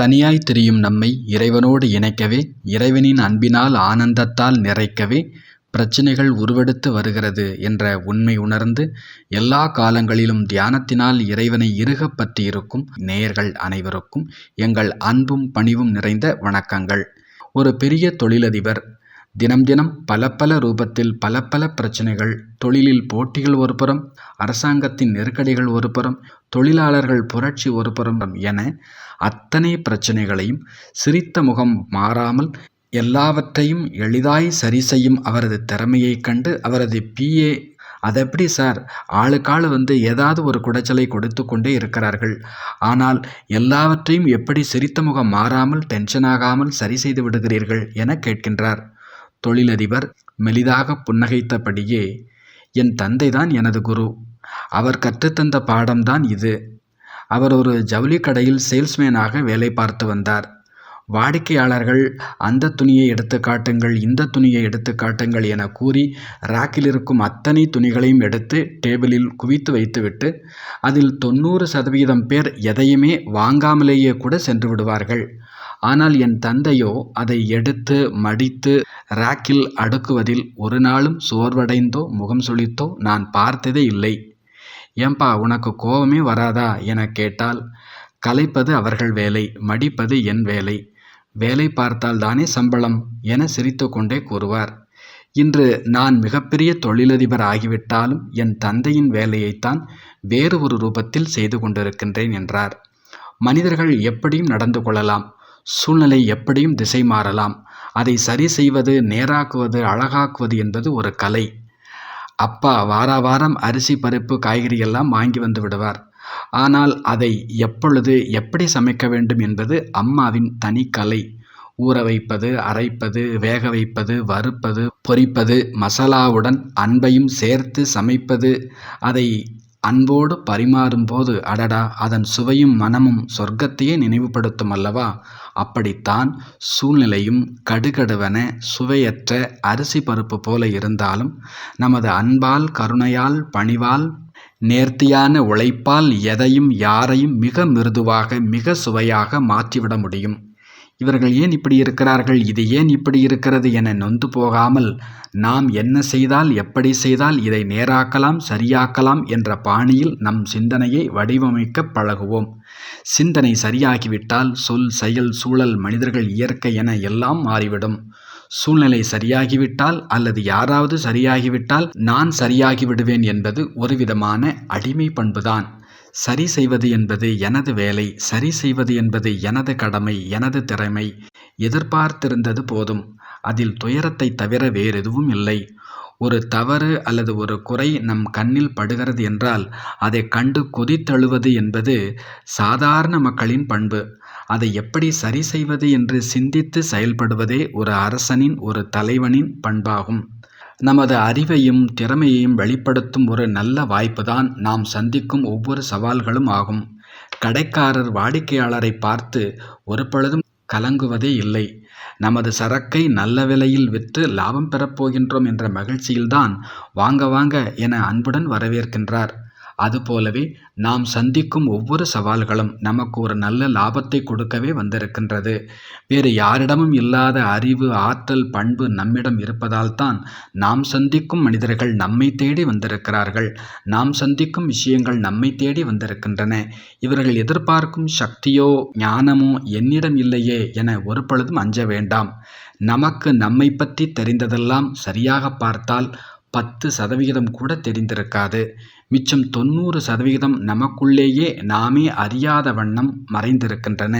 தனியாய் திரியும் நம்மை இறைவனோடு இணைக்கவே இறைவனின் அன்பினால் ஆனந்தத்தால் நிறைக்கவே பிரச்சினைகள் உருவெடுத்து வருகிறது என்ற உண்மை உணர்ந்து எல்லா காலங்களிலும் தியானத்தினால் இறைவனை இறுகப் பற்றியிருக்கும் நேயர்கள் அனைவருக்கும் எங்கள் அன்பும் பணிவும் நிறைந்த வணக்கங்கள். ஒரு பெரிய தொழிலதிபர் தினம் தினம் பல பல ரூபத்தில் பல பல பிரச்சனைகள். தொழிலில் போட்டிகள் ஒருபுறம் அரசாங்கத்தின் நெருக்கடிகள் ஒருபுறம் தொழிலாளர்கள் புரட்சி ஒருபுறம் என அத்தனை பிரச்சனைகளையும் சிரித்த முகம் மாறாமல் எல்லாவற்றையும் எளிதாய் சரி செய்யும் அவரது திறமையைக் கண்டு அவரது பிஏ அது எப்படி சார்? ஆளுக்காள் வந்து ஏதாவது ஒரு குடைச்சலை கொடுத்து கொண்டே இருக்கிறார்கள். ஆனால் எல்லாவற்றையும் எப்படி சிரித்த முகம் மாறாமல் டென்ஷன் ஆகாமல் சரி செய்து விடுகிறீர்கள் என கேட்கின்றார். தொழிலதிபர் மெலிதாக புன்னகைத்தபடியே என் தந்தைதான் எனது குரு. அவர் கற்றுத்தந்த பாடம்தான் இது. அவர் ஒரு ஜவுளி கடையில் சேல்ஸ்மேனாக வேலை பார்த்து வந்தார். வாடிக்கையாளர்கள் அந்த துணியை எடுத்து காட்டுங்கள் இந்த துணியை எடுத்து காட்டுங்கள் என கூறி ராக்கில் இருக்கும் அத்தனை துணிகளையும் எடுத்து டேபிளில் குவித்து வைத்துவிட்டு அதில் தொண்ணூறு சதவீதம் பேர் எதையுமே வாங்காமலேயே கூட சென்று விடுவார்கள். ஆனால் என் தந்தையோ அதை எடுத்து மடித்து ராக்கில் அடுக்குவதில் ஒரு நாளும் சோர்வடைந்தோ முகம் சுளித்தோ நான் பார்த்ததே இல்லை. ஏம்பா உனக்கு கோபமே வராதா? என கேட்டால் கலைப்பது அவர்கள் வேலை மடிப்பது என் வேலை. வேலை பார்த்தால் தானே சம்பளம்? என சிரித்து கொண்டே கூறுவார். இன்று நான் மிகப்பெரிய தொழிலதிபர் ஆகிவிட்டாலும் என் தந்தையின் வேலையைத்தான் வேறு ஒரு ரூபத்தில் செய்து கொண்டிருக்கின்றேன் என்றார். மனிதர்கள் எப்படியும் நடந்து கொள்ளலாம். சூழ்நிலை எப்படியும் திசை மாறலாம். அதை சரி செய்வது நேராக்குவது அழகாக்குவது என்பது ஒரு கலை. அப்பா வார வாரம் அரிசி பருப்பு காய்கறி எல்லாம் வாங்கி வந்து விடுவார். ஆனால் அதை எப்பொழுது எப்படி சமைக்க வேண்டும் என்பது அம்மாவின் தனி கலை. ஊற வைப்பது அரைப்பது வேக வைப்பது வறுப்பது பொரிப்பது மசாலாவுடன் அன்பையும் சேர்த்து சமைப்பது அதை அன்போடு பரிமாறும்போது அடடா அதன் சுவையும் மனமும் சொர்க்கத்தையே நினைவுபடுத்தும் அல்லவா? அப்படித்தான் சூழ்நிலையும் கடுகடுவன சுவையற்ற அரிசி பருப்பு போல இருந்தாலும் நமது அன்பால் கருணையால் பணிவால் நேர்த்தியான உழைப்பால் எதையும் யாரையும் மிக மிருதுவாக மிக சுவையாக மாற்றிவிட முடியும். இவர்கள் ஏன் இப்படி இருக்கிறார்கள்? இது ஏன் இப்படி இருக்கிறது என நொந்து போகாமல் நாம் என்ன செய்தால் எப்படி செய்தால் இதை நேராக்கலாம் சரியாக்கலாம் என்ற பாணியில் நம் சிந்தனையை வடிவமைக்க பழகுவோம். சிந்தனை சரியாகிவிட்டால் சொல் செயல் சூழல் மனிதர்கள் இயற்கை என எல்லாம் மாறிவிடும். சூழ்நிலை சரியாகிவிட்டால் அல்லது யாராவது சரியாகிவிட்டால் நான் சரியாகிவிடுவேன் என்பது ஒரு விதமான அடிமை பண்புதான் சரி செய்வது என்பது எனது வேலை சரி செய்வது என்பது எனது கடமை எனது திறமை. எதிர்பார்த்திருந்தது போதும். அதில் துயரத்தை தவிர வேறெதுவும் இல்லை. ஒரு தவறு அல்லது ஒரு குறை நம் கண்ணில் படுகிறது என்றால் அதை கண்டு கொதித்தழுவது என்பது சாதாரண மக்களின் பண்பு. அதை எப்படி சரி செய்வது என்று சிந்தித்து செயல்படுவதே ஒரு அரசனின் ஒரு தலைவனின் பண்பாகும். நமது அறிவையும் திறமையையும் வெளிப்படுத்தும் ஒரு நல்ல வாய்ப்புதான் நாம் சந்திக்கும் ஒவ்வொரு சவால்களும் ஆகும். கடைக்காரர் வாடிக்கையாளரை பார்த்து ஒரு பொழுதும் கலங்குவதே இல்லை. நமது சரக்கை நல்ல விலையில் விற்று லாபம் பெறப்போகின்றோம் என்ற மகிழ்ச்சியில்தான் வாங்க வாங்க என அன்புடன் வரவேற்கின்றார். அதுபோலவே நாம் சந்திக்கும் ஒவ்வொரு சவால்களும் நமக்கு ஒரு நல்ல லாபத்தை கொடுக்கவே வந்திருக்கின்றது. வேறு யாரிடமும் இல்லாத அறிவு ஆற்றல் பண்பு நம்மிடம் இருப்பதால் தான் நாம் சந்திக்கும் மனிதர்கள் நம்மை தேடி வந்திருக்கிறார்கள். நாம் சந்திக்கும் விஷயங்கள் நம்மை தேடி வந்திருக்கின்றன. இவர்கள் எதிர்பார்க்கும் சக்தியோ ஞானமோ என்னிடம் இல்லையே என ஒரு பொழுதும் அஞ்ச வேண்டாம். நமக்கு நம்மை பற்றி தெரிந்ததெல்லாம் சரியாக பார்த்தால் பத்து சதவிகிதம் கூட தெரிந்திருக்காது. மிச்சம் தொண்ணூறு சதவிகிதம் நமக்குள்ளேயே நாமே அறியாத வண்ணம் மறைந்திருக்கின்றன.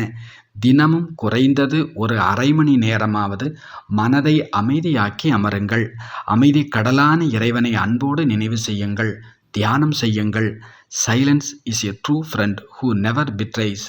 தினமும் குறைந்தது ஒரு அரை மணி நேரமாவது மனதை அமைதியாக்கி அமருங்கள். அமைதி கடலான இறைவனை அன்போடு நினைவு செய்யுங்கள். தியானம் செய்யுங்கள். Silence is a true friend who never betrays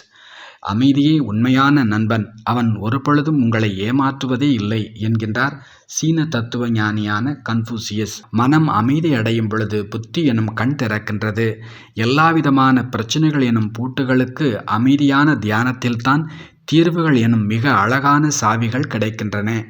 அமைதியே உண்மையான நண்பன். அவன் ஒரு பொழுதும் உங்களை ஏமாற்றுவதே இல்லை என்கின்றார் சீன தத்துவ ஞானியான கன்ஃபூசியஸ் மனம் அமைதி அடையும் பொழுது புத்தி எனும் கண் திறக்கின்றது. எல்லாவிதமான பிரச்சனைகள் எனும் பூட்டுகளுக்கு அமைதியான தியானத்தில்தான் தீர்வுகள் எனும் மிக அழகான சாவிகள் கிடைக்கின்றன.